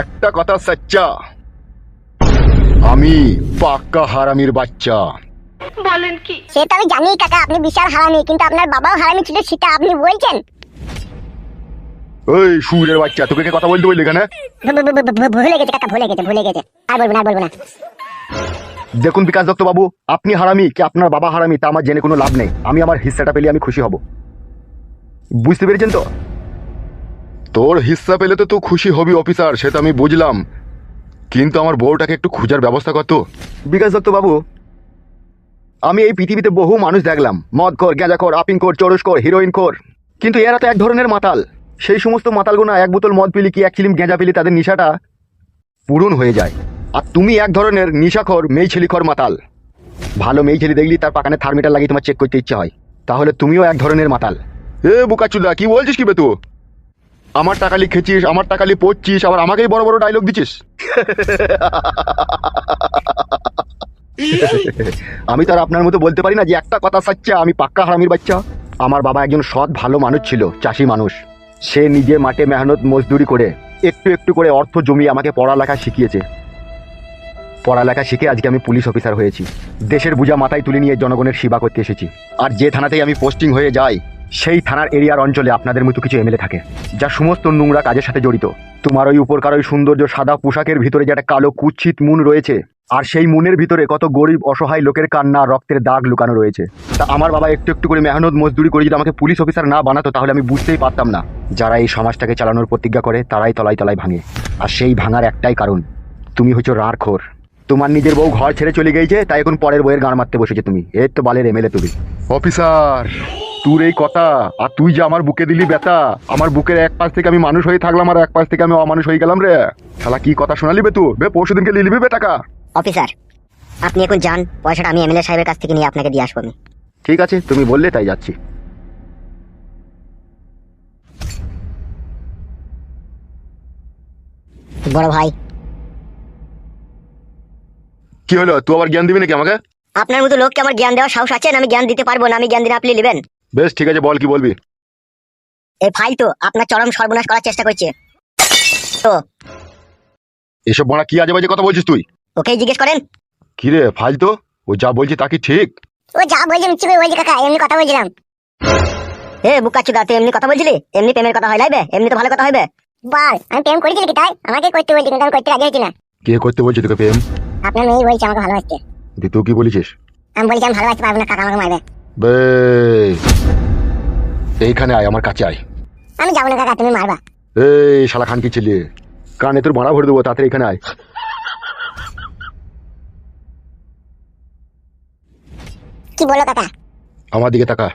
একটা কথা সচ্চা। আমি পাক্কা হারামির বাচ্চা। বলেন কি? সে তো আমি জানি কাকা আপনি বিশাল হারামি কিন্তু আপনার বাবাও হারামি ছিল সেটা আপনি বলছেন? ওই সুরের বাচ্চা তোকে কে কথা বলতে বললি এখানে? ভুলে গেছে কাকা ভুলে গেছে ভুলে গেছে। আর বলব না আর বলব না। দেখুন বিকাশ দত্ত বাবু আপনি হারামি কি আপনার বাবা হারামি তা আমার জেনে কোনো লাভ নেই। আমি আমার হিস্সাটা পেলে আমি খুশি হব। বুঝতে পেরেছেন তো? তোর হিস্সা পেলে তো তুই খুশি হবি অফিসার সেটা আমি বুঝলাম। কিন্তু আমার বউটাকে একটু খোঁজার ব্যবস্থা কর তো। বিকাশ দত্ত বাবু আমি এই পৃথিবীতে বহু মানুষ দেখলাম। মদ কর গ্যাঁজা কর আপিং কর চরস কর হিরোইন কর কিন্তু এরা তো এক ধরনের মাতাল। সেই সমস্ত মাতালগুনা এক বোতল মদ পিলি কি এক চিলিম গেঁজা পিলি তাদের নেশাটা পূরণ হয়ে যায়। আর তুমি এক ধরনের নিশাখর মেয়ে ছেলিখর মাতাল। ভালো মেয়ে ছেলে দেখলি তার পাকানে থার্মিটার লাগিয়ে তোমার চেক করতে ইচ্ছে হয়। তাহলে তুমিও এক ধরনের মাতাল। এ বুকাচুদা, কি বলছিস কি বে তুই আমার টাকালি খেছিস আমার টাকালি পড়ছিস, আবার আমাকেই বড় বড় ডায়লগ দিচ্ছিস আমি তো আর আপনার মতো বলতে পারি না যে একটা কথা সাচ্চা, আমি পাক্কা হারামির বাচ্চা। আমার বাবা একজন সৎ, ভালো মানুষ ছিল, চাষি মানুষ। সে নিজে মাঠে মেহনত মজদুরি করে, একটু একটু করে অর্থ জমিয়ে আমাকে পড়ালেখা শিখিয়েছে। পড়ালেখা শিখে আজকে আমি পুলিশ অফিসার হয়েছি। দেশের বোঝা মাথায় তুলে নিয়ে জনগণের সেবা করতে এসেছি। আর যে থানাতেই আমি পোস্টিং হয়ে যাই, সেই থানার এরিয়ার অঞ্চলে আপনাদের মতো কিছু এমএলএ থাকে, যা সমস্ত নোংরা কাজের সাথে জড়িত। তোমার ওই উপরকার ওই সৌন্দর্য সাদা পোশাকের ভিতরে যে একটা কালো কুচ্ছিত মুন রয়েছে, আর সেই মুনের ভিতরে কত গরিব অসহায় লোকের কান্না, রক্তের দাগ লুকানো রয়েছে। তা আমার বাবা একটু একটু করে মেহনত মজদুরি করে যদি আমাকে পুলিশ অফিসার না বানাতো, তাহলে আমি বুঝতেই পারতাম না। যারা এই সমাজটাকে চালানোর প্রতিজ্ঞা করে, তারাই তলায় তলায় ভাঙে। আর সেই ভাঙার একটাই কারণ, তুমি হচ্ছে রার খোর তোমার নিজের বউ ঘর ছেড়ে চলে গিয়েছে তাই এখন পরের বইয়ের গান মারতে বসেছে তুমি। এর তো বালের এমএলএ তুমি। অফিসার তোর এই কথা আর তুই যে আমার বুকে দিলি ব্যথা আমার বুকের এক পাশ থেকে আমি মানুষ হয়ে থাকলাম আর এক পাশ থেকে আমি অমানুষ হয়ে গেলাম রে। শালা কি কথা শোনালি বে তুই? বে পরশু দিনকে লিলিবি বে টাকা। অফিসার আপনি এখন যান পয়সাটা আমি এমএলএ সাহেবের কাছ থেকে নিয়ে আপনাকে দিয়ে আসব আমি। ঠিক আছে তুমি বললে তাই যাচ্ছি। বড় ভাই কি হলো? তুই আবার জ্ঞান দিবি নাকি আমাকে? আপনার মতো লোককে আমার জ্ঞান দেওয়ার সাহস আছে না আমি জ্ঞান দিতে পারব না আমি জ্ঞান দিলে আপনি নেবেন। বেশ ঠিক আছে বল কি বলবি? এই ফাইল তো আপনার চরম সর্বনাশ করার চেষ্টা করছে। তো এসব বড়া কি আজে বাজে কথা বলছিস তুই? ওকেই জিজ্ঞেস করেন। কি রে ফাইল তো ও যা বলছি তা কি ঠিক? ও যা বলছে মিথ্যে করে বলছে কাকা এমনি কথা বলছিলাম। এ বুকা চুদা তুই এমনি কথা বলছিলি? এমনি প্রেমের কথা হয় লাইবে? এমনি তো ভালো কথা হইবে বল আমি প্রেম করেছি কি তাই? আমাকে করতে বলছি কিন্তু আমি করতে রাজি হচ্ছি না। কে করতে বলছি তোকে প্রেম? আপনার মেয়ে বলছে আমাকে ভালোবাসতে। তুই তুই কি বলেছিস? আমি বলছি আমি ভালোবাসতে পারব না কাকা আমাকে মারবে। বে এইখানে আয় আমার কাছে আয়। আমি যাব না কাকা তুমি মারবা। এই শালা খান কি ছেলে কানে তোর ভাড়া ভরে দেবো তাড়াতাড়ি এখানে আয়। কি বলো কাকা? আমার দিকে তাকা।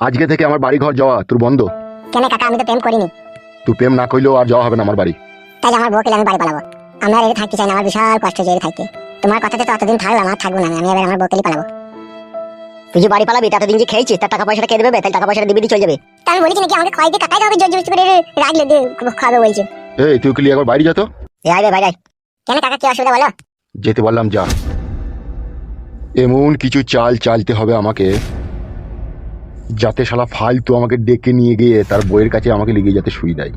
আজকে থেকে আমার বাড়ি ঘর যাওয়া তোর বন্ধ। কেন কাকা আমি তো প্রেম করিনি। তুই প্রেম না করলেও আর যাওয়া হবে না আমার বাড়ি। তাই আমার বউকে আমি বাড়ি পালাবো। আমরা এর থাকতে চাই না আমার বিশাল কষ্ট হচ্ছে এর থাকতে। তোমার কথাতে তো অতদিন থাকলাম আর থাকব না আমি। আমি এবার আমার বউকে পালাবো। তুই যে বাড়ি পালাবি ততদিন যে খেয়েছিস তার টাকা পয়সাটা কে দেবে? তাই টাকা পয়সাটা দিবি দিয়ে চলে যাবে। তা আমি বলেছি নাকি আমাকে কয়েক দিয়ে কাটাই হবে জোর জবরদস্তি করে রাখলে দিয়ে খাবে বলছে। এই তুই কি একবার বাড়ি যেত এ আইবে ভাই কেন কাকা কি অসুবিধা বলো? যেতে বললাম যা। এমন কিছু চাল চালতে হবে আমাকে যাতে শালা ফালতু আমাকে ডেকে নিয়ে গিয়ে তার বইয়ের কাছে আমাকে লিগে যাতে শুই দেয়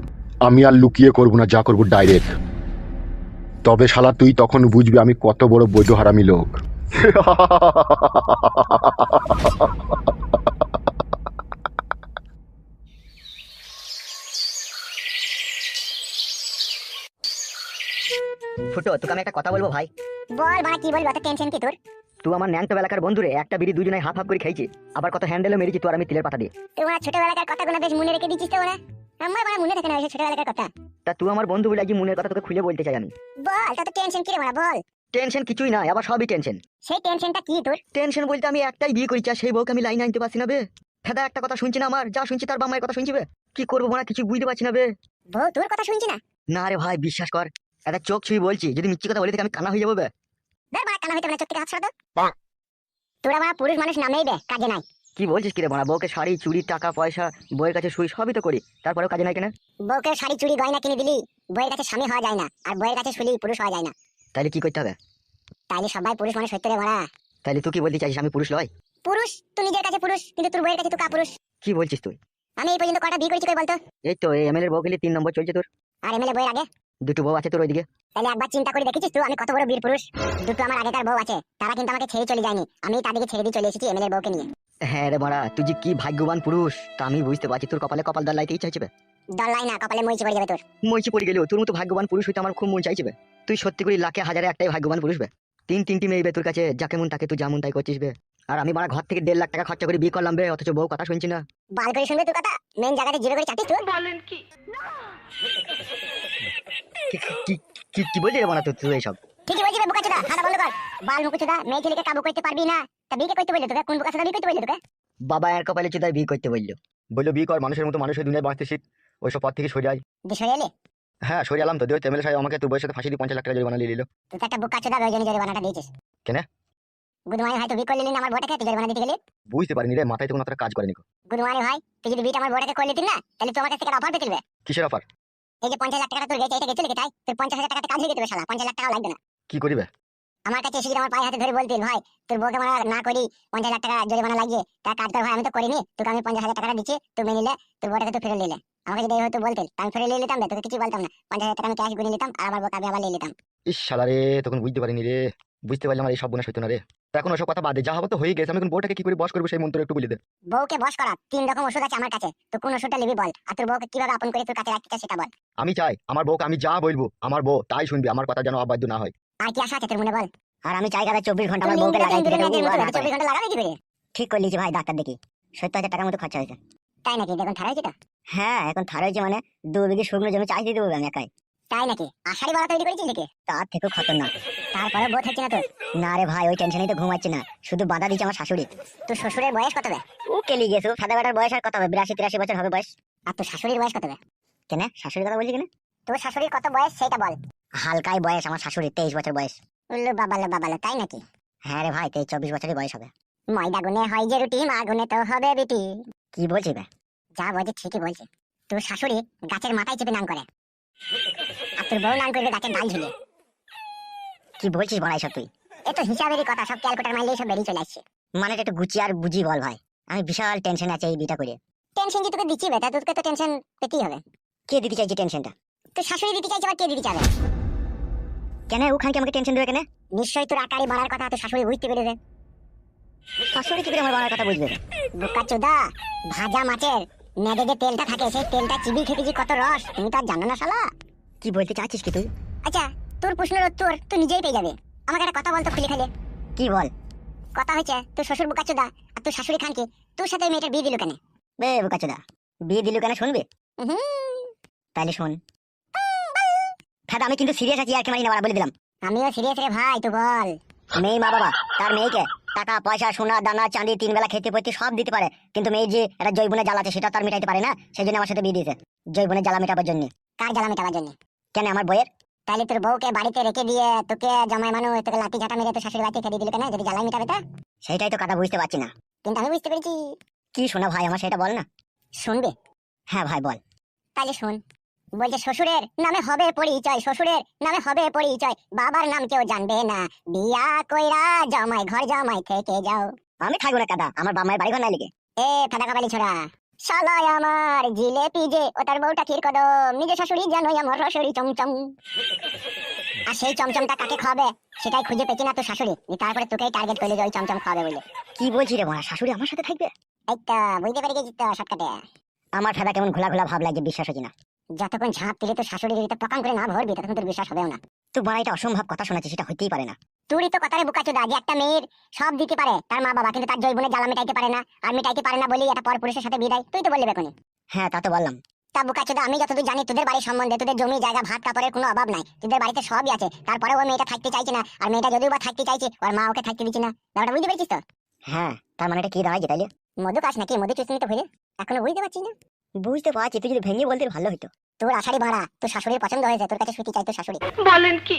আমি আর লুকিয়ে করব না যা করব ডাইরেক্ট তবে শালা তুই তখন বুঝবি আমি কত বড় বৈধ হারামি লোক। ফুটো তোকে আমি একটা কথা বলব ভাই। বল বাড়া কি বলব? অত টেনশন কি তোর? তুই আমার ন্যাংটো এলাকার বন্ধুরে একটা বিড়ি দুজনে হাফ হাফ করে খাইছি। আবার কত হ্যান্ডেলও মেরেছি তুই আর আমি তিলের পাতা দিয়ে। তোমার ছোটবেলাকার কথাগুলো বেশ মনে রেখে দিচ্ছিস তো ওরা। আমার বাড়া মনে থাকে না ওই ছোটবেলাকার কথা। তা তুই আমার বন্ধু বলে আজকে মনের কথা তোকে খুলে বলতে চাই আমি। বল তত টেনশন কি রে বাড়া বল। টেনশন কিছুই নাই আবার সবই টেনশন সেই টেনশনটা কি তোর? টেনশন বলতে আমি একটাই বিয়ে করেছি আর সেই বউকে আমি লাইনে আনতে পারছি না বে। ফেদা একটা কথা শুনছি না আমার যা শুনছি তার বাম্মায়ের কথা শুনছি বে। কি করব না কিছু বুঝতে পারছি না বে। বউ তোর কথা শুনছি না? না রে ভাই বিশ্বাস কর। একটা চোখ ছুঁই বলছি যদি মিথ্যি কথা বলি থেকে আমি কানা হয়ে যাব বে। কানা হইতে মানে চোখ থেকে হাত তো তোরা বাড়া পুরুষ মানুষ নামেই বে কাজে নাই। কি বলছিস কি রে বোনা বউকে শাড়ি চুড়ি টাকা পয়সা বউয়ের কাছে শুই সবই তো করি। তারপরেও কাজে নাই কেন? বউকে শাড়ি চুড়ি গয়না কিনে দিলি বইয়ের কাছে স্বামী হওয়া যায় না আর বইয়ের কাছে শুলি পুরুষ হওয়া যায় না। তাইলে কি করতে হবে? তাইলে সবাই পুরুষ মানুষ হইতে রে বাড়া। তাইলে তুই কি বলতে চাইছিস আমি পুরুষ লয় পুরুষ তুই নিজের কাছে পুরুষ কিন্তু তোর বইয়ের কাছে তুই কাপুরুষ কি বলছিস তুই? আমি এই পর্যন্ত কটা বিয়ে করেছি কই বলতো? এই তো এই এমএলএর বউ খেলে তিন নম্বর চলছে তোর। আর এমএলএ বইয়ের আগে? দুটো বউ আছে তোর ওইদিকে। তাহলে একবার চিন্তা করে দেখেছিস তুই আমি কত বড় বীর পুরুষ? দুটো আমার আগেকার বউ আছে তারা কিন্তু আমাকে ছেড়ে চলে যায়নি। আমি তাদেরকে ছেড়ে দিয়ে চলে এসেছি এমএলএ বউকে নিয়ে। হ্যাঁ রে মারা তুই যে কি ভাগ্যবান পুরুষ তা আমি বুঝতে পারছি তোর কপালে কপাল দাল লাইতে ইচ্ছা হচ্ছে দল্লাই না কপালে মইচি পড়ে যাবে তোর। মইছি পড়ে গেলেও তোর মতো ভাগ্যবান পুরুষ হইতে আমার খুব মন চাইছে বে। তুই সত্যি করে লাখে হাজারে একটাই ভাগ্যবান পুরুষ বে। তিন তিনটি মেয়ে বে তোর কাছে যাকে মন তাকে তুই যেমন তাই করছিস বে। আর আমি মারা ঘর থেকে দেড় লাখ টাকা খরচা করে বিয়ে করলাম বে অথচ বউ কথা শুনছি না। বাল করে শুনবে তুই কথা? মেন জায়গাতে জিরো করে চাটিস তুই কি- কি কি কি বলছিস রে মারা তুই তুই এইসব? ঠিকই বলছি বে বুকাচোদা বন্ধ কর। বাল মুকুচোদা মেয়ে ছেলেকে কাবু করতে পারবি না। তা বিয়ে করতে বললি তোকে? কোন বুকাচোদা বিয়ে করতে বললি তোকে? বাবা এর কপালে চুদায় বিয়ে করতে বলল। বলল বিয়ে কর মানুষের মতো মানুষের দুনিয়ায় বাঁচতে শিখ। ওইসব পথ থেকে সরে যায় সরে এলি? হ্যাঁ সরে এলাম তো। দিয়ে এমএলএ সাহেব আমাকে তোর বয়সের ফাঁসি দিয়ে পঞ্চাশ লাখ টাকা জরিমানা নিয়ে নিল তুই তো একটা বুকাচোদা ওই জন্য জরিমানাটা দিয়েছিস। কেন? গুদমানি ভাই তুই বিয়ে করলি না আমার বউটাকে? তুই জরিমানা দিতে গেলি? বুঝতে পারিনি রে মাথায় তো কোনো কাজ করেনি ভাই তুই যদি বিয়েটা আমার বউটাকে করলি না তাহলে তুই আমার কাছ থেকে অফার পেতে দিবে কিসের অফার? এই যে পঞ্চাশ লাখ টাকা তোর গেছে এটা গেছে লিখে তাই তোর পঞ্চাশ হাজার টাকাতে কাজ হয়ে যেতে শালা। পঞ্চাশ লাখ টাকা লাগবে না। কি করিবে? আমার কাছে এসে আমার পায়ে হাতে ধরে বলতিল ভাই তোর বউকে মারা না করি পঞ্চাশ লাখ টাকা জরিমানা লাগিয়ে তা কাজ কর ভাই? আমি তো করিনি। তোকে আমি পঞ্চাশ হাজার টাকা দিচ্ছি তুই মেনে নিলে তোর বউটাকে তুই ফিরে নিলে। আমাকে যদি হয়তো বলতেন তা আমি ফিরে নিয়ে নিতাম তোকে কিছু বলতাম না। পঞ্চাশ হাজার টাকা আমি ক্যাশ গুনে নিতাম আর আমার বউকে আমি আবার নিয়ে নিতাম। ইস শালা রে তখন বুঝতে পারিনি রে। বুঝতে পারলাম আমার এই সব বোনা হইতো না রে। এখন ওসব কথা বাদে যা হবে তো হয়ে গেছে। আমি এখন বউটাকে কি করে বস করব সেই মন্ত্র একটু বলে দে। বউকে বস করা তিন রকম ওষুধ আছে আমার কাছে। তো কোন ওষুধটা নিবি বল আর তোর বউকে কীভাবে আপন করে তোর কাছে রাখতে চাস সেটা বল। আমি চাই আমার বউকে আমি যা বলব আমার বউ তাই শুনবি আমার কথা যেন অবাধ্য না হয়। আর কি আশা আছে তোর মনে বল? আর আমি চাই কাদা চব্বিশ ঘণ্টা আমার বউকে লাগাই চব্বিশ ঘণ্টা লাগাবি কি করে? ঠিক করে ভাই ডাক্তার দেখি। সত্তর হাজার টাকার মতো খরচা হয়েছে। তাই নাকি? ঠাড়া হয়েছে হ্যাঁ এখন থার হয়েছে মানে দু বিঘে শুকনো জমি চাষ দিয়ে দেবো আমি একাই। তাই নাকি? বলা তৈরি করেছিস নাকি? তার থেকেও খতরনাক। তারপরে বউ থাকছে না তোর। না রে ভাই ওই টেনশনেই তো ঘুমাচ্ছে না। শুধু বাধা দিচ্ছে আমার শাশুড়ি। তোর শ্বশুরের বয়স কত বে? ও কেলি গেছে বেটার বয়স আর কত হবে? বিরাশি তিরাশি বছর হবে বয়স। আর তোর শাশুড়ির বয়স কত বে? কেন? শাশুড়ির কথা বলছি কেন? তোর শাশুড়ির কত বয়স সেটা বল। হালকাই বয়স, আমার শাশুড়ির তেইশ বছর বয়স। উল্লু বাবালো বাবালো তাই নাকি? হ্যাঁ রে ভাই, তেইশ, চব্বিশ বছরই বয়স হবে। ময়দা গুনে হয় যে রুটি, মা গুনে তো হবে বিটি কি বলছি বে? যা বলছে ঠিকই বলছে। তোর শাশুড়ি গাছের মাথায় চেপে নাম করে। আর তোর বউ নাম করবে গাছের ডাল ঝুলিয়ে। কি বলছিস বড়াই সব তুই? এ তো হিসাবেরই কথা, সব ক্যালকুলেটার মারলেই সব বেরিয়ে চলে আসছে। মানে একটু গুছিয়ে আর বুঝি বল ভাই, আমি বিশাল টেনশন আছে এই বিটা করে। টেনশন যে তোকে দিচ্ছি বেটা তোকে তো টেনশন পেতেই হবে। কে দিতে চাইছে টেনশনটা? তোর শাশুড়ি দিতে চাইছে আবার কে দিতে চাবে? কেন ওখানে আমাকে টেনশন দেবে কেন? নিশ্চয়ই তোর আকারে বাড়ার কথা তোর শাশুড়ি বুঝতে পেরেছে। শাশুড়ি কি করে আমার বাবার কথা বুঝবে? বোকা চোদা ভাজা মাছের নেড়ে যে তেলটা থাকে সেই তেলটা চিবি খেতে যে কত রস তুমি তো আর জানো না শালা। কি বলতে চাচ্ছিস কি তুই? আচ্ছা তোর প্রশ্নের উত্তর তুই নিজেই পেয়ে যাবে। আমাকে একটা কথা বলতো খুলে খেলে। কি বল? কথা হয়েছে তোর শ্বশুর বোকা চোদা আর তোর শাশুড়ি খানকে তোর সাথে ওই মেয়েটার বিয়ে দিল কেন? বে বোকাচোদা বিয়ে দিলু কেন শুনবে? হুম, তাইলে শোন ফেদা আমি কিন্তু সিরিয়াস আছি আর কে মারি না বলে দিলাম। আমিও সিরিয়াস রে ভাই তুই বল। মেয়ে মা বাবা তার মেয়েকে টাকা পয়সা সোনা দানা চাঁদি তিন বেলা খেতে পড়তে সব দিতে পারে। কিন্তু মেয়ে যে একটা জৈবনে জ্বালাতে সেটা তার মেটাইতে পারে না সেই জন্য আমার সাথে বিয়ে দিয়েছে। জৈবনে জ্বালা মেটাবার জন্য। কার জ্বালা মেটাবার জন্য? কেন আমার বইয়ের তাহলে তোর বউকে বাড়িতে রেখে দিয়ে তোকে জামাই মানুষ তোকে লাঠি ঝাঁটা মেরে তোর শাশুড়ি বাড়িতে খেতে দিল কেন? যদি জ্বালাই মেটাবে তা? সেইটাই তো কথা বুঝতে পারছি না। কিন্তু আমি বুঝতে পেরেছি। কি শোনা ভাই আমার সেটা বল না। শুনবে? হ্যাঁ ভাই বল। তাহলে শোন বলছে শ্বশুরের নামে হবে পরিচয় শ্বশুরের নামে হবে পরিচয়। বাবার নাম কেউ জানবে না। বিয়া কইরা জামাই ঘর জামাই থেকে যাও। আমি থাকব না কাদা আমার বাবা মায়ের বাড়ি ঘর নাই লিখে এ ফাটা কাবালি ছোড়া। শালায় আমার জিলেপি যে ও তার বউটা ক্ষীর কদম। নিজে শাশুড়ি জানোই আমার রসড়ি চমচম। আর সেই চমচমটা কাকে খাওয়াবে সেটাই খুঁজে পেছি না তোর শাশুড়ি। তারপরে তোকেই টার্গেট করলে ওই চমচম খাওয়াবে বলে। কি বলছি রে মা শাশুড়ি আমার সাথে থাকবে? এই তো বুঝতে পেরে গেছি তো শর্টকাটে? আমার ফেদা কেমন ঘোলা ঘোলা ভাব লাগে বিশ্বাস হচ্ছে না। যতক্ষণ ঝাঁপ দিলে তোর শাশুড়ি যদি পকান করে না ভরবি ততক্ষণ তোর বিশ্বাস হবেও না। তো বড় এটা অসম্ভব কথা শোনাচ্ছে সেটা হইতেই পারে না। তুই তো কথারে বুকা চোদা যে একটা মেয়ের সব দিতে পারে তার মা বাবা কিন্তু তার জৈবনে জ্বালা মেটাইতে পারে না আর মেটাইতে পারে না বলি একটা পর পুরুষের সাথে বিদায় তুই তো বললি বেকনি। হ্যাঁ তা তো বললাম। তা বুকা চোদা আমি যতদূর জানি তোদের বাড়ির সম্বন্ধে তোদের জমি জায়গা ভাত কাপড়ের কোনো অভাব নাই তোদের বাড়িতে সবই আছে তারপরে ওই মেয়েটা থাকতে চাইছে না আর মেয়েটা যদিও বা থাকতে চাইছে ওর মা ওকে থাকতে দিচ্ছে না। ব্যাপারটা বুঝতে পেরেছিস তো? হ্যাঁ তার মানে এটা কি দাঁড়ায় তাইলে? মধু কাস নাকি মধু চুষনি তো ভুলে এখনও বুঝতে পারছি না? বুঝতে পারছি তুই যদি ভেঙে বলতে ভালো হতো তোর আষাঢ়ি ভাড়া তোর শাশুড়ির পছন্দ হয়েছে তোর কাছে সুতি চাই তোর শাশুড়ি। বলেন কি?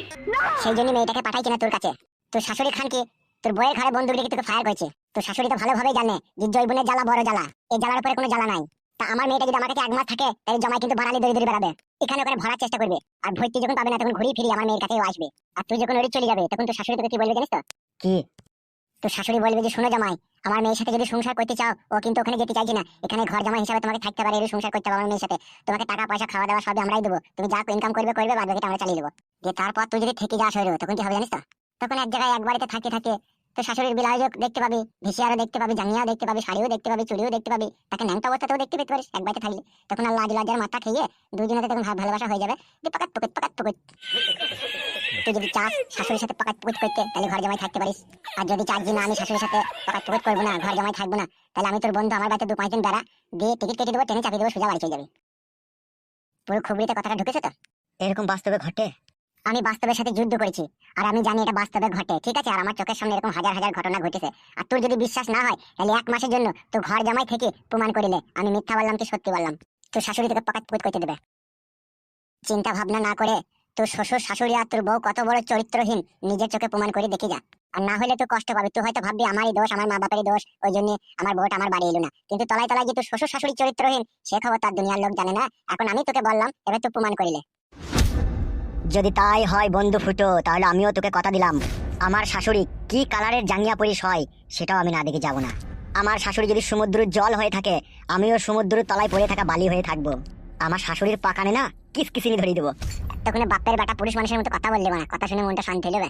সেই জন্য মেয়েটাকে পাঠাইছে না তোর কাছে। তোর শাশুড়ি খানকে তোর বইয়ের ঘরে বন্দুক রেখে তোকে ফায়ার করেছে। তোর শাশুড়ি তো ভালোভাবেই জানে যে জৈবনের জ্বালা বড় জ্বালা। এই জ্বালার উপরে কোনো জ্বালা নাই। তা আমার মেয়েটা যদি আমার কাছে এক মাস থাকে তাহলে জমাই কিন্তু বাড়ালি দড়ি দড়ি বেড়াবে। এখানে ওখানে ভরার চেষ্টা করবে। আর ভর্তি যখন পাবে না তখন ঘুরিয়ে ফিরিয়ে আমার মেয়ের কাছেও আসবে। আর তুই যখন ওরি চলে যাবে তখন তোর শাশুড়ি তোকে কি বলবে জানিস তো? কি? তো শাশুড়ি বলবে যে, শোনো জামাই, আমার মেয়ের সাথে যদি সংসার করতে চাও, ও কিন্তু ওখানে যেতে চাইছি না। এখানে ঘর জামাই হিসাবে তোমাকে থাকতে পারে সংসার করতে পারো আমার মেয়ের সাথে। তোমাকে টাকা, পয়সা, খাওয়া দাওয়া সবই আমরাই দেবো। তুমি যা ইনকাম করবে করবে, বাদ বাকিটা আমরা চালিয়ে দেবো। যে তারপর তুই যদি থেকে যাস হয়ে তখন কি হবে জানিস তো? তখন এক জায়গায় এক বাড়িতে থাকে থাকে। তো শাশুড়ির বিলাইও দেখতে পাবি ভিসিয়ারও দেখতে পাবি, জাঙ্গিয়াও দেখতে পাবি, শাড়িও দেখতে পাবি, চুড়িও দেখতে পাবি, তাকে ন্যাংটা অবস্থাতেও দেখতে পেতে পারিস এক বাড়িতে থাকলে। তখন আর লাজ লজ্জার মাথা খেয়ে দুজনে তখন ভাব- ভালোবাসা হয়ে যাবে। যে পাকাত পুকুত পাকাত পুকুত। তুই যদি চাস শাশুড়ির সাথে পাকাত পুকুত করতে, তাহলে ঘর জামাই থাকতে পারিস। আর যদি চাস যে না, আমি শাশুড়ির সাথে পাকাত পুকুত করব না, ঘর জামাই থাকব না, তাহলে আমি তোর বন্ধু, আমার বাড়িতে দু পাঁচ দিন বেড়া দিয়ে টিকিট কেটে দেবো, ট্রেনে চাপিয়ে দেবো, সোজা বাড়ি চলে যাবি। পুরো খুবরিতে কথাটা ঢুকেছে তো? এরকম বাস্তবে ঘটে? আমি বাস্তবের সাথে যুদ্ধ করেছি। আর আমি জানি এটা বাস্তবে ঘটে, ঠিক আছে? আর আমার চোখের সামনে এরকম হাজার হাজার ঘটনা ঘটেছে। আর তোর যদি বিশ্বাস না হয়, তাহলে এক মাসের জন্য তো ঘর জামাই থেকে প্রমাণ করিলে আমি মিথ্যা বললাম কি সত্যি বললাম? তোর শাশুড়ি তোকে পকাত পুকুত করতে দেবে। চিন্তা ভাবনা না করে তোর শ্বশুর, শাশুড়ি আর তোর বউ কত বড় চরিত্রহীন, নিজের চোখে প্রমাণ করে দেখে যা। আর না হলে তো কষ্ট পাবি। তুই হয়তো ভাববি, আমারই দোষ, আমার মা বাপেরই দোষ, ওই জন্য আমার বউটা আমার বাড়ি এলো না। কিন্তু তলায় তলায় যে তোর শ্বশুর, শাশুড়ি চরিত্রহীন, সে খবর তার দুনিয়ার লোক জানে না। এখন আমি তোকে বললাম, এবার তুই প্রমাণ করিলে যদি তাই হয় বন্ধু ফুটো, তাহলে আমিও তোকে কথা দিলাম। আমার শাশুড়ি কি কালারের জাঙ্গিয়া পরিস হয়, সেটাও আমি না দেখে যাব না। আমার শাশুড়ি যদি সমুদ্রের জল হয়ে থাকে, আমিও সমুদ্রের তলায় পড়ে থাকা বালি হয়ে থাকব। আমার শাশুড়ির পাকানে না কিস কিসিনি ধরিয়ে দেবো। তখন বাপের বেটা পুরুষ মানুষের মতো কথা বললে না কথা শুনে মনটা শান্তি হয়ে যাবে।